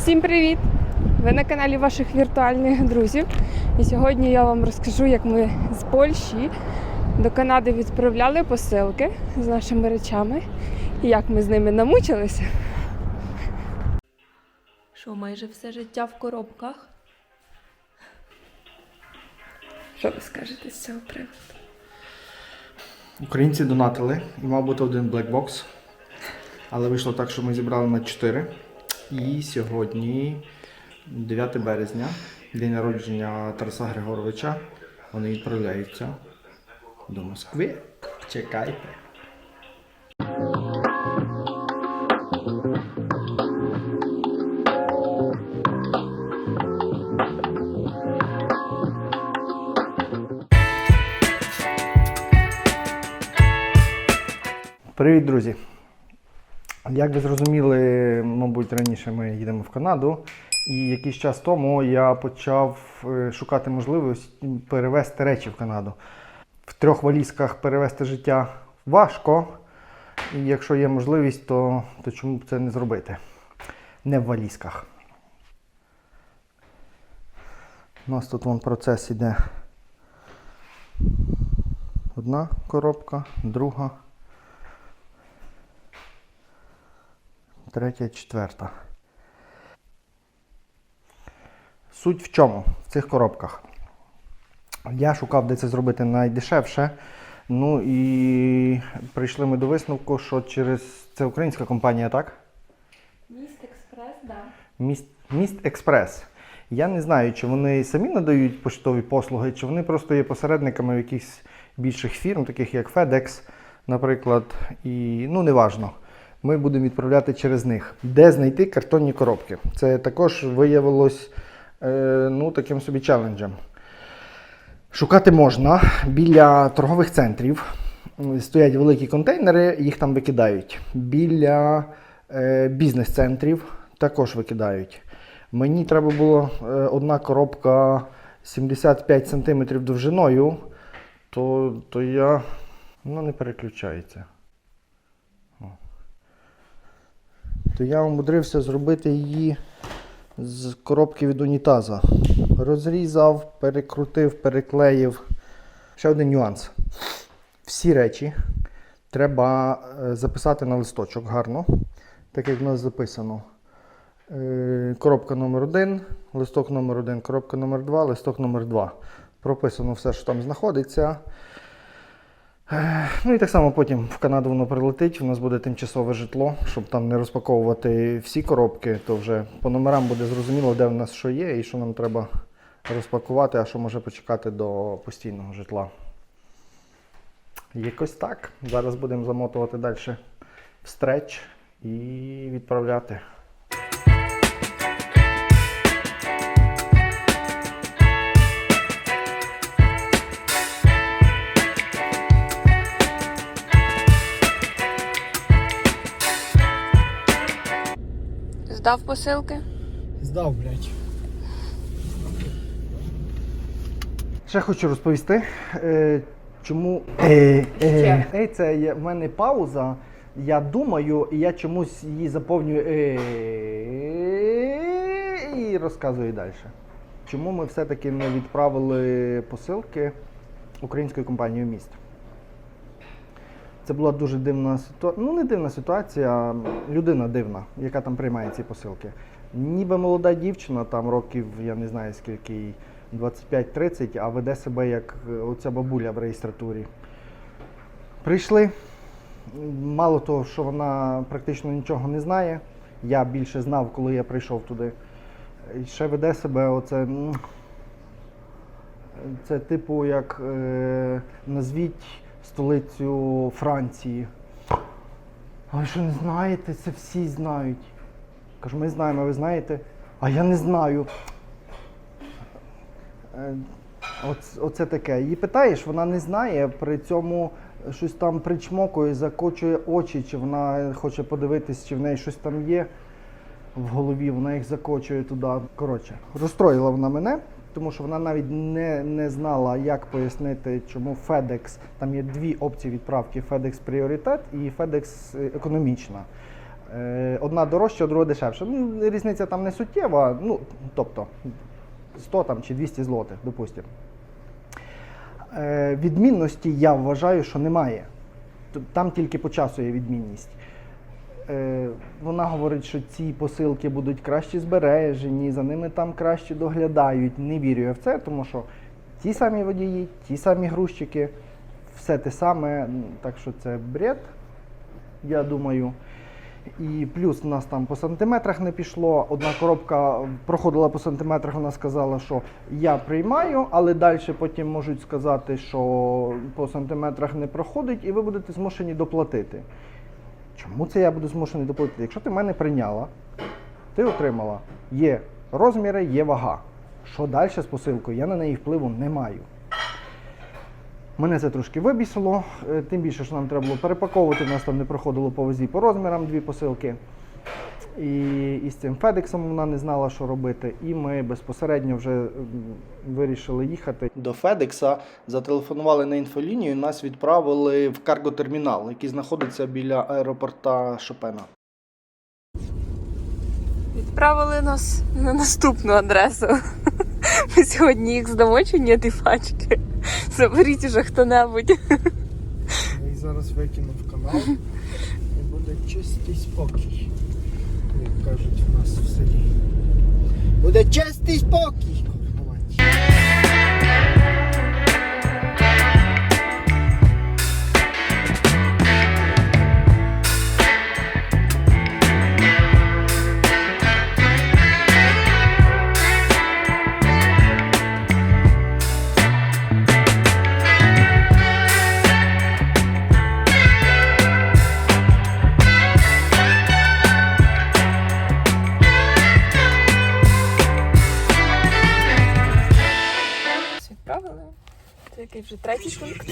Всім привіт! Ви на каналі ваших віртуальних друзів. І сьогодні я вам розкажу, як ми з Польщі до Канади відправляли посилки з нашими речами і як ми з ними намучилися. Що, майже все життя в коробках? Що ви скажете з цього приводу? Українці донатили і мав бути один блекбокс. Але вийшло так, що ми зібрали на 4. І сьогодні, 9 березня, день народження Тараса Григоровича. Вони відправляються до Москви. Чекайте. Привіт, друзі! Як ви зрозуміли, мабуть, раніше ми їдемо в Канаду, і якийсь час тому я почав е, шукати можливість перевезти речі в Канаду. В трьох валізках перевезти життя важко, і якщо є можливість, то, то чому б це не зробити? Не в валізках. У нас тут вон процес іде. Одна коробка, друга. Третя, четверта. Суть в чому в цих коробках? Я шукав, де це зробити найдешевше. Ну і прийшли ми до висновку, що через це українська компанія, так? Міст Експрес, так. Міст, Міст Експрес. Я не знаю, чи вони самі надають поштові послуги, чи вони просто є посередниками якихось більших фірм, таких як FedEx, наприклад. І ну, неважно. Ми будемо відправляти через них. Де знайти картонні коробки? Це також виявилось е, ну, таким собі челенджем. Шукати можна біля торгових центрів. Стоять великі контейнери, їх там викидають. Біля е, бізнес-центрів також викидають. Мені треба було е, одна коробка 75 см довжиною, то, то я. Вона не переключається. О. То я умудрився зробити її з коробки від унітаза. Розрізав, перекрутив, переклеїв. Ще один нюанс. Всі речі треба е, записати на листочок гарно, так як в нас записано. Е, Коробка номер 1 листок номер 1 коробка номер 2 листок номер 2 Прописано все, що там знаходиться. Ну і так само потім в Канаду воно прилетить, у нас буде тимчасове житло, щоб там не розпаковувати всі коробки, то вже по номерам буде зрозуміло, де в нас що є і що нам треба розпакувати, а що може почекати до постійного житла. Якось так. Зараз будемо замотувати далі в стреч і відправляти. Здав посилки? Здав, блядь. Ще хочу розповісти, е, чому е, е, е, це є, в мене пауза. Я думаю, і я чомусь її заповнюю е, і розказую далі. Чому ми все-таки не відправили посилки українською компанією міст? Це була дуже дивна ситуація. Ну, не дивна ситуація, а людина дивна, яка там приймає ці посилки. Ніби молода дівчина, там років, я не знаю скільки їй, 25-30, а веде себе як е, оця бабуля в реєстратурі. Прийшли. Мало того, що вона практично нічого не знає. Я більше знав, коли я прийшов туди. І ще веде себе оце. Це типу як е, назвіть столицю Франції. А ви що не знаєте? Це всі знають. Кажу, ми знаємо, а ви знаєте? А я не знаю. Е, Оц, оце таке. Її питаєш, вона не знає, при цьому щось там причмокує, закочує очі, чи вона хоче подивитись, чи в неї щось там є в голові, вона їх закочує туди. Коротше, розстроїла вона мене, тому що вона навіть не, не знала, як пояснити, чому FedEx, там є дві опції відправки: FedEx Пріоритет і FedEx е, економічна. Е, Одна дорожча, друга дешевша. Ну, різниця там не суттєва, ну, тобто 100 там, чи 200 злотих, допустимо. Е, Відмінності я вважаю, що немає. Там тільки по часу є відмінність. Е, Вона говорить, що ці посилки будуть краще збережені, за ними там краще доглядають. Не вірю я в це, тому що ті самі водії, ті самі грузчики, все те саме. Так що це бред, я думаю. І плюс у нас там по сантиметрах не пішло. Одна коробка проходила по сантиметрах, вона сказала, що я приймаю, але далі потім можуть сказати, що по сантиметрах не проходить, і ви будете змушені доплатити. Чому це я буду змушений доплатити? Якщо ти мене прийняла, ти отримала. Є розміри, є вага. Що далі з посилкою? Я на неї впливу не маю. Мене це трошки вибісило, е, тим більше, що нам треба було перепаковувати, у нас там не проходило по вазі по розмірам дві посилки. І, і з цим Федексом вона не знала, що робити. І ми безпосередньо вже вирішили їхати. До Федекса зателефонували на інфолінію, нас відправили в карготермінал, який знаходиться біля аеропорта Шопена. Відправили нас на наступну адресу. Ми сьогодні їх здамо чи ні, ті пачки. Заберіть уже хто-небудь. Я їх зараз викину в канал і буде чистий спокій. Як кажуть у нас в селі. Буде чистий спокій. Третій пункт.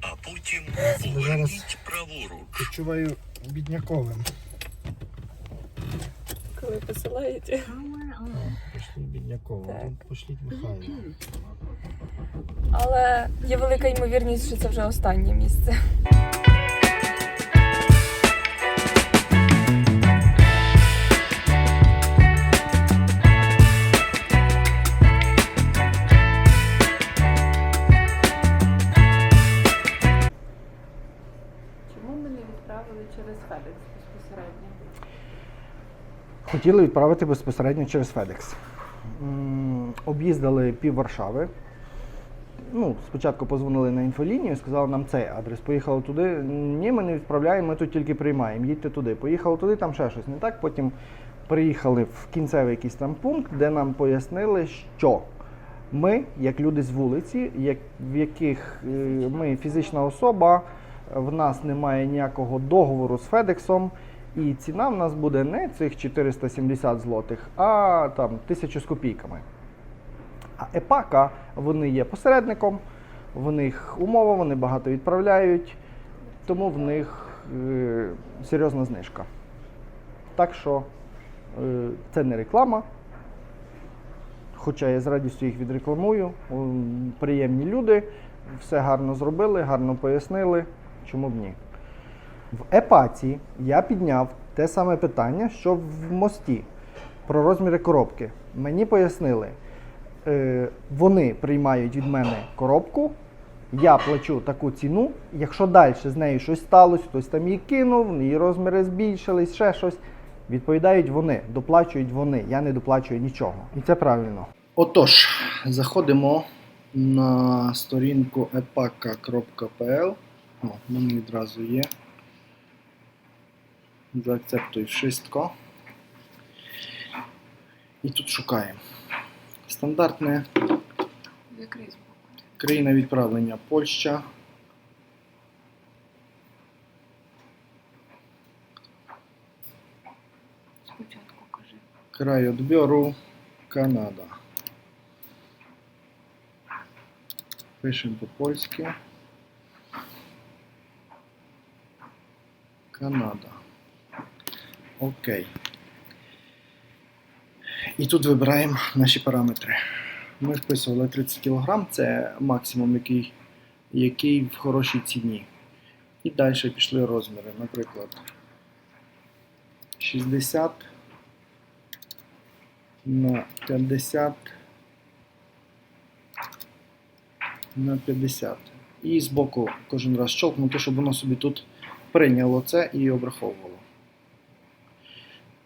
А потім зараз- поверніть праворуч. Почуваю бідняковим. Коли посилаєте. Пошліть. Тут пошліть Михайло. Але є велика ймовірність, що це вже останнє місце. Хотіли відправити безпосередньо через FedEx. Об'їздили пів Варшави. Ну, спочатку позвонили на інфолінію, сказали нам цей адрес. Поїхали туди. Ні, ми не відправляємо, ми тут тільки приймаємо. Їдьте туди. Поїхали туди, там ще щось не так. Потім приїхали в кінцевий якийсь там пункт, де нам пояснили, що ми, як люди з вулиці, як, в яких е, ми фізична особа, в нас немає ніякого договору з Федексом, і ціна в нас буде не цих 470 злотих, а там тисячу з копійками. А епака вони є посередником, в них умова, вони багато відправляють, тому в них е, серйозна знижка. Так що е, це не реклама. Хоча я з радістю їх відрекламую. Приємні люди, все гарно зробили, гарно пояснили. Чому б ні? В епаці я підняв те саме питання, що в мості про розміри коробки. Мені пояснили, е, вони приймають від мене коробку, я плачу таку ціну. Якщо далі з нею щось сталося, хтось там її кинув, її розміри збільшились, ще щось. Відповідають вони, доплачують вони. Я не доплачую нічого. І це правильно. Отож, заходимо на сторінку epaka.pl. О, в мене відразу є. Заакцептуй wszystko. І тут шукаємо. Стандартне країна відправлення Польща. Спочатку кажи. Край odbioru Канада. Пишемо по-польськи. Канада. Окей. І тут вибираємо наші параметри. Ми вписували 30 кг, це максимум, який, який в хорошій ціні. І далі пішли розміри. Наприклад, 60 на 50 на 50. І збоку кожен раз щелкнути, щоб воно собі тут прийняло це і обраховувало.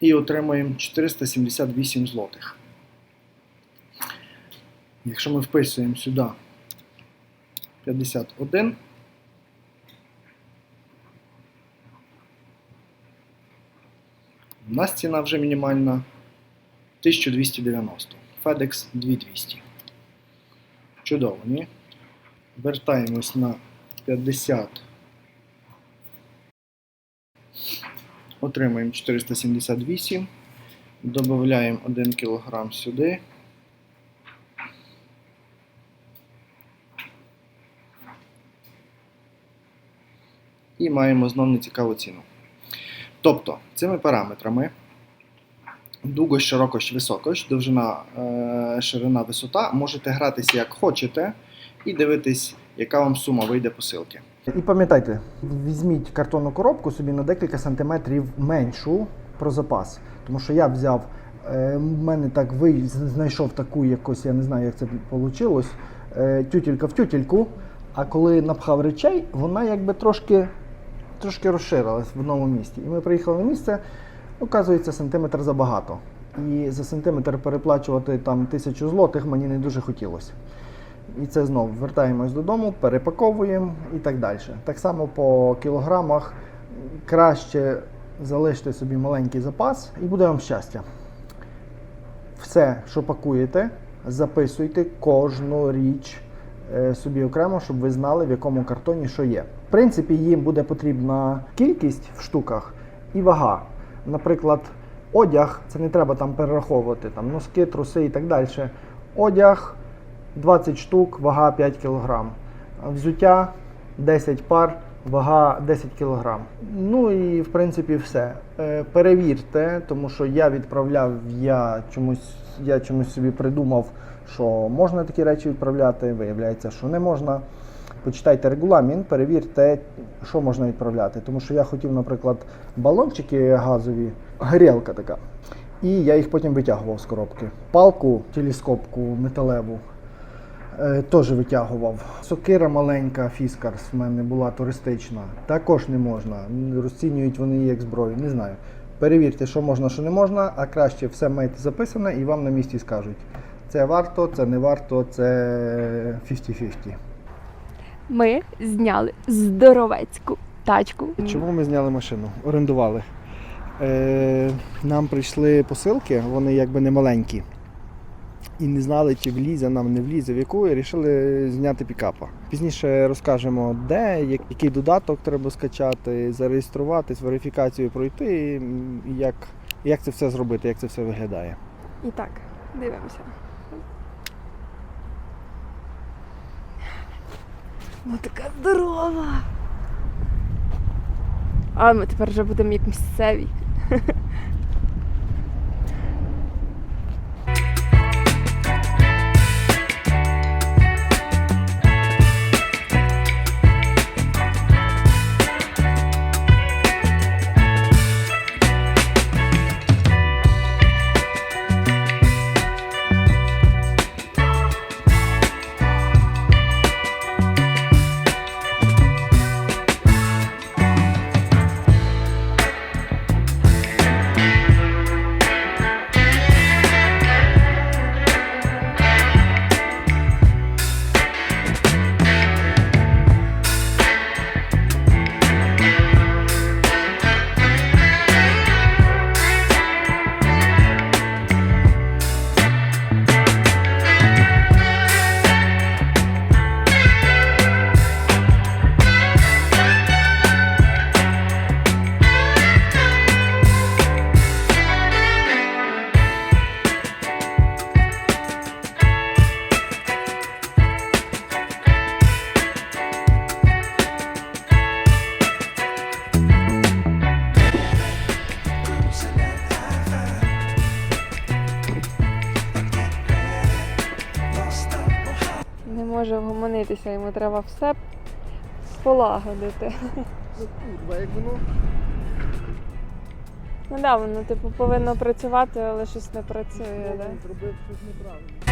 І отримуємо 478 злотих. Якщо ми вписуємо сюди 51, у нас ціна вже мінімальна 1290. FedEx 2200. Чудово, ні? Вертаємось на 50. Отримаємо 478. Додаємо 1 кг сюди. І маємо знову нецікаву ціну. Тобто, цими параметрами дугость, широкость, високость, довжина, е, ширина, висота можете гратися як хочете і дивитись, яка вам сума вийде посилки. І пам'ятайте, візьміть картонну коробку собі на декілька сантиметрів меншу про запас. Тому що я взяв, е, в мене так ви знайшов таку якось, я не знаю, як це вийшло, е, тютелька в тютельку, а коли напхав речей, вона якби трошки, трошки розширилась в одному місці. І ми приїхали на місце, оказується, сантиметр забагато. І за сантиметр переплачувати там тисячу злотих мені не дуже хотілося. І це знову вертаємось додому, перепаковуємо і так далі. Так само по кілограмах краще залиште собі маленький запас і буде вам щастя. Все, що пакуєте, записуйте кожну річ е, собі окремо, щоб ви знали, в якому картоні що є. В принципі, їм буде потрібна кількість в штуках і вага. Наприклад, одяг, це не треба там перераховувати, там носки, труси і так далі. Одяг 20 штук, вага 5 кг. Взуття 10 пар, вага 10 кг. Ну і в принципі все. Е, Перевірте, тому що я відправляв, я чомусь, я чомусь собі придумав, що можна такі речі відправляти, виявляється, що не можна. Почитайте регуламент, перевірте, що можна відправляти. Тому що я хотів, наприклад, балончики газові, горілка така. І я їх потім витягував з коробки. Палку, телескопку металеву теж витягував. Сокира маленька, фіскарс в мене була туристична. Також не можна. Розцінюють вони її як зброю, не знаю. Перевірте, що можна, що не можна, а краще все маєте записане і вам на місці скажуть. Це варто, це не варто, це 50-50. Ми зняли здоровецьку тачку. Чому ми зняли машину? Орендували. Е, нам прийшли посилки, вони якби не маленькі. І не знали, чи влізе нам, не влізе, в яку, і вирішили зняти пікапа. Пізніше розкажемо, де, який додаток треба скачати, зареєструватись, верифікацію пройти, і як, як це все зробити, як це все виглядає. І так, дивимося. Ну така здорова. А ми тепер вже будемо як місцеві. Може йому треба все полагодити. Як воно. Ну да, воно типу повинно працювати, але щось не працює, да? Зробив щось неправильно.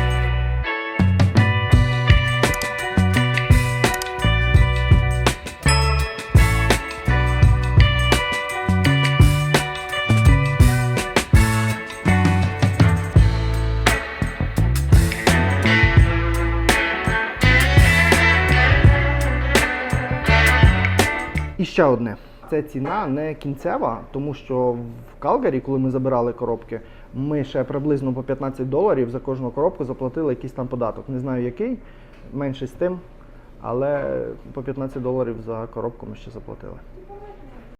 Ще одне. Це ціна не кінцева, тому що в Калгарі, коли ми забирали коробки, ми ще приблизно по 15 доларів за кожну коробку заплатили якийсь там податок. Не знаю який, менше з тим, але по 15 доларів за коробку ми ще заплатили.